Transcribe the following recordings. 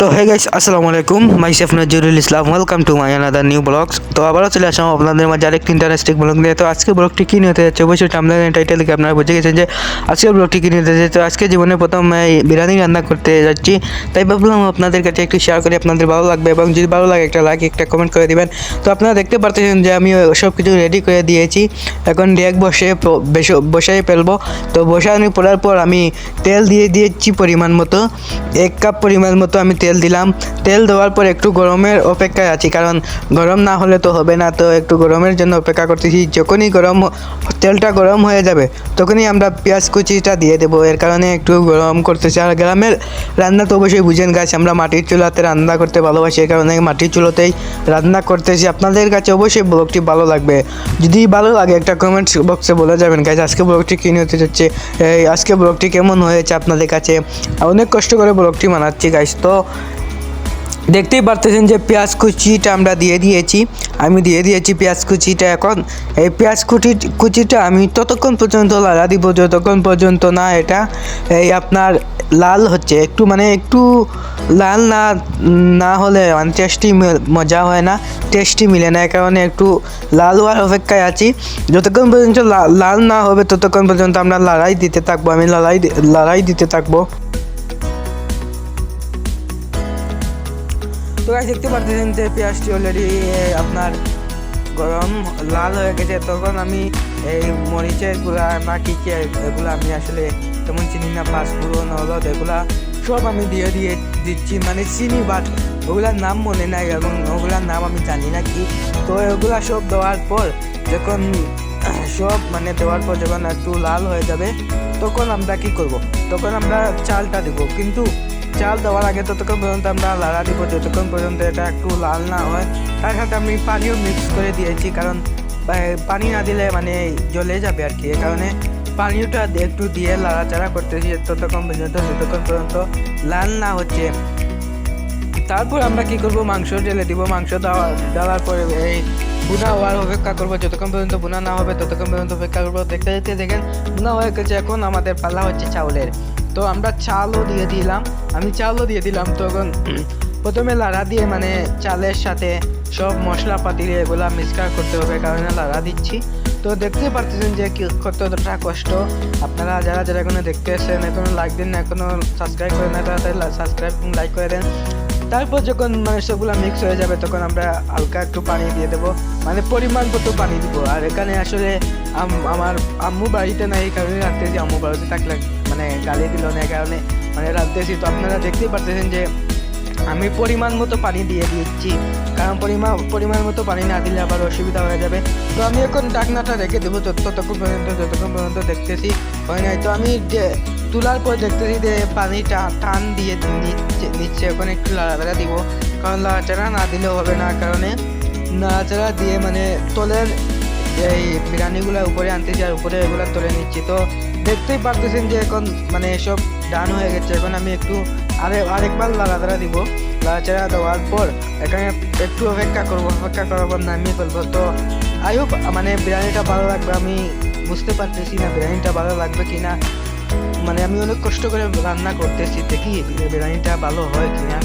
তো হে গাইস আসসালামু আলাইকুম। My self Nazrul Islam welcome to my another new blogs তো আবারও চলে আসলাম আপনাদের মাঝে আরেকটি ইন্টারেস্টিং ব্লগ নিয়ে। তো আজকে ব্লগটি কী নিতে যাচ্ছে? অবশ্যই আপনাদের টাইটেল থেকে আপনারা বুঝে গেছেন যে, আজকের ব্লগটি কী নিতে যাচ্ছে? তো আজকে জীবনে প্রথম বিরিয়ানি রান্না করতে যাচ্ছি। তাই ভাবলাম আপনাদের কাছে একটু শেয়ার করি, আপনাদের ভালো লাগবে এবং যদি ভালো লাগে একটা লাইক একটা কমেন্ট করে দিবেন। তো আপনারা দেখতে পারতেছেন যে, আমি সব কিছু রেডি করে দিয়েছি। এখন ডেক বসে বসাই ফেলব। তো বসানো পড়ার পর আমি তেল দিয়ে দিয়েছি পরিমাণ মতো। এক কাপ পরিমাণ মতো আমি তেল দিলাম। তেল দেওয়ার পর একটু গরমের অপেক্ষায় আছি, কারণ গরম না হলে তো হবে না। তো একটু গরমের জন্য অপেক্ষা করতেছি, যখনই গরম তেলটা গরম হয়ে যাবে, তখনই আমরা পেঁয়াজ কুচিটা দিয়ে দেবো। এর কারণে একটু গরম করতেছি। আর গ্রামের রান্না তো অবশ্যই বুঝেন গাছ আমরা মাটির চুলাতে রান্না করতে ভালোবাসি, এই কারণে মাটির চুলোতেই রান্না করতেছি। আপনাদের কাছে অবশ্যই ব্লগটি ভালো লাগবে। যদি ভালো লাগে, একটা কমেন্টস বক্সে বলে যাবেন গাছ আজকে ব্লগটি কী নিয়ে হতে এই আজকে ব্লগটি কেমন হয়েছে আপনাদের কাছে? অনেক কষ্ট করে ব্লগটি বানাচ্ছি গাইস তো দেখতেই পারতেছেন যে পেঁয়াজ কুচিটা আমরা দিয়ে দিয়েছি। আমি দিয়ে দিয়েছি পেঁয়াজ কুচিটা এখন। এই পেঁয়াজ কুচি, কুচিটা আমি ততক্ষণ পর্যন্ত লাগা দিব, যতক্ষণ পর্যন্ত না এটা, এই আপনার লাল হচ্ছে। একটু মানে একটু লাল না না হলে মানে টেস্টি মজা হয় না টেস্টি মিলে না কারণে একটু লাল হওয়ার অপেক্ষায় আছি। যতক্ষণ পর্যন্ত লাল না হবে, ততক্ষণ পর্যন্ত আমরা লড়াই দিতে থাকব, আমি লড়াই লড়াই দিতে থাকব। তো গাছ দেখতে পারতেছেন যে পেঁয়াজটি অলরেডি আপনার গরম লাল হয়ে গেছে। তখন আমি এই মরিচেরগুলা না কি কি এগুলো আমি আসলে তেমন চিনি না পাঁচফোড়ন হলদ এগুলা সব আমি দিয়ে দিয়ে দিচ্ছি। মানে চিনি বাট ওগুলার নাম মনে নাই এবং ওগুলার নাম আমি জানি না কি। তো এগুলা সব দেওয়ার পর যখন সব মানে দেওয়ার পর যখন একটু লাল হয়ে যাবে, তখন আমরা কি করব? তখন আমরা চালটা দেবো। কিন্তু চাল দেওয়ার আগে ততক্ষণ পর্যন্ত আমরা লাড়া দিব, যতক্ষণ পর্যন্ত এটা একটু লাল না হয়। তার সাথে আমি পানিও মিক্স করে দিয়েছি, কারণ পানি না দিলে মানে জ্বলে যাবে আর কি। এ কারণে পানিটা একটু দিয়ে লাড়াচাড়া করতেছি, ততক্ষণ পর্যন্ত, যতক্ষণ পর্যন্ত লাল না হচ্ছে। তারপর আমরা কি করব? মাংস ঢেলে দিব। মাংস দেওয়া, দেওয়ার পরে এই বুনা হওয়ার অপেক্ষা করব। যতক্ষণ পর্যন্ত বুনা না হবে, ততক্ষণ পর্যন্ত অপেক্ষা করব। দেখতে দেখতে দেখেন বুনা হয়ে গেছে এখন আমাদের পাল্লা হচ্ছে চাউলের। তো আমরা চালও দিয়ে দিলাম। আমি চালও দিয়ে দিলাম তখন। প্রথমে লাড়া দিয়ে মানে চালের সাথে সব মশলাপাতি এগুলা মিক্সকার করতে হবে, কারণে লাড়া দিচ্ছি। তো দেখতে পারতেছেন যে কতটা কষ্ট। আপনারা যারা যারা এখনও দেখতে এসেছেন এখনও লাইক দিন না, এখনও সাবস্ক্রাইব করে না তাড়াতাড়ি সাবস্ক্রাইব লাইক করে দেন। তারপর যখন মানে সবগুলো মিক্স হয়ে যাবে, তখন আমরা হালকা একটু পানি দিয়ে দেবো। মানে পরিমাণ মতো পানি দিব। আর এখানে আসলে আমার আম্মু বাড়িতে নাই, এই কারণে রাখতেছি আম্মু বাড়িতে থাকলে মানে গালি দিল না কারণে মানে রাখতেছি তো আপনারা দেখতেই পারতেছেন যে আমি পরিমাণ মতো পানি দিয়ে দিচ্ছি। কারণ পরিমাণ পরিমাণ মতো পানি না দিলে আবার অসুবিধা হয়ে যাবে। তো আমি এখন ডাকনাটা রেখে দেবো তত- ততক্ষণ পর্যন্ত যতক্ষণ পর্যন্ত দেখতেছি হয় নাই। তো আমি যে তোলার পর দেখতেছি যে পানিটা টান দিয়ে নিচ্ছে এখন একটু লাড়াচাড়া দিব। কারণ লাড়াচাড়া না দিলেও হবে না, কারণে নাড়াচাড়া দিয়ে মানে তোলের এই বিরিয়ানিগুলো উপরে আনতেছি আর উপরে এগুলো তুলে নিচ্ছি। তো দেখতেই পারতেছেন যে এখন মানে এসব ডান হয়ে গেছে। এখন আমি একটু আরে আরেকবার লাড়াচাড়া দিব। লাড়াচাড়া দেওয়ার পর এখানে একটু অপেক্ষা করব। অপেক্ষা করার পর নামিয়ে ফেলব। তো আই হোপ মানে বিরিয়ানিটা ভালো লাগবে। আমি বুঝতে পারতেছি না বিরিয়ানিটা ভালো লাগবে কি না মানে আমি অনেক কষ্ট করে রান্না করতেছি। দেখি বিরিয়ানিটা ভালো হয় কি না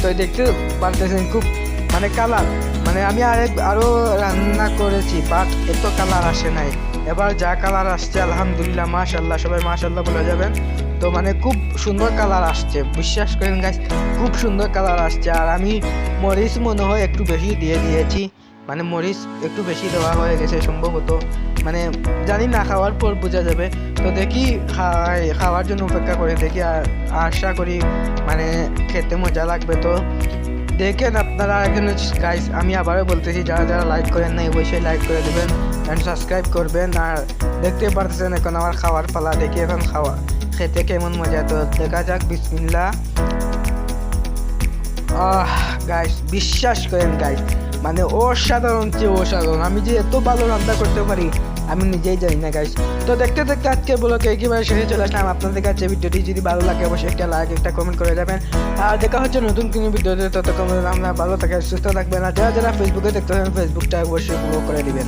তো দেখতে পারতেছেন খুব মানে কালার মানে আমি আরেক আরও রান্না করেছি বাট এত কালার আসে নাই। এবার যা কালার আসছে, আলহামদুলিল্লাহ মাশাল্লাহ সবাই মাশাল্লাহ বলে যাবেন। তো মানে খুব সুন্দর কালার আসছে, বিশ্বাস করেন গাছ খুব সুন্দর কালার আসছে। আর আমি মরিচ মনে হয় একটু বেশি দিয়ে দিয়েছি মানে মরিচ একটু বেশি দেওয়া হয়ে গেছে সম্ভবত। মানে জানি না, খাওয়ার পর বোঝা যাবে। তো দেখি খাওয়ার জন্য অপেক্ষা করে, দেখি আর আশা করি মানে খেতে মজা লাগবে তো। দেখেন আপনারা এখানে গাইস আমি আবারও বলতেছি, যারা যারা লাইক করেন না অবশ্যই লাইক করে দেবেন অ্যান্ড সাবস্ক্রাইব করবেন। আর দেখতে পারতেছেন এখন আমার খাওয়ার পালা, দেখি এখন খাওয়া খেতে কেমন মজা। তো দেখা যাক বিসমিল্লা আহ গাইস বিশ্বাস করেন গাইস মানে অসাধারণ চেয়ে অসাধারণ। আমি যে এত ভালো রান্না করতে পারি আমি নিজেই জানি না গাইস তো দেখতে দেখতে আজকে বলোকে একেবারে শেষে চলে আসলাম। আপনাদের কাছে ভিডিওটি যদি ভালো লাগে, অবশ্যই একটা লাইক একটা কমেন্ট করে যাবেন। আর দেখা হচ্ছে নতুন কোনো ভিডিওতে, ততক্ষণ আমরা ভালো থাকেন, সুস্থ থাকবেন। আর যারা যারা ফেসবুকে দেখতে পাবেন ফেসবুকটা অবশ্যই ফলো করে দিবেন।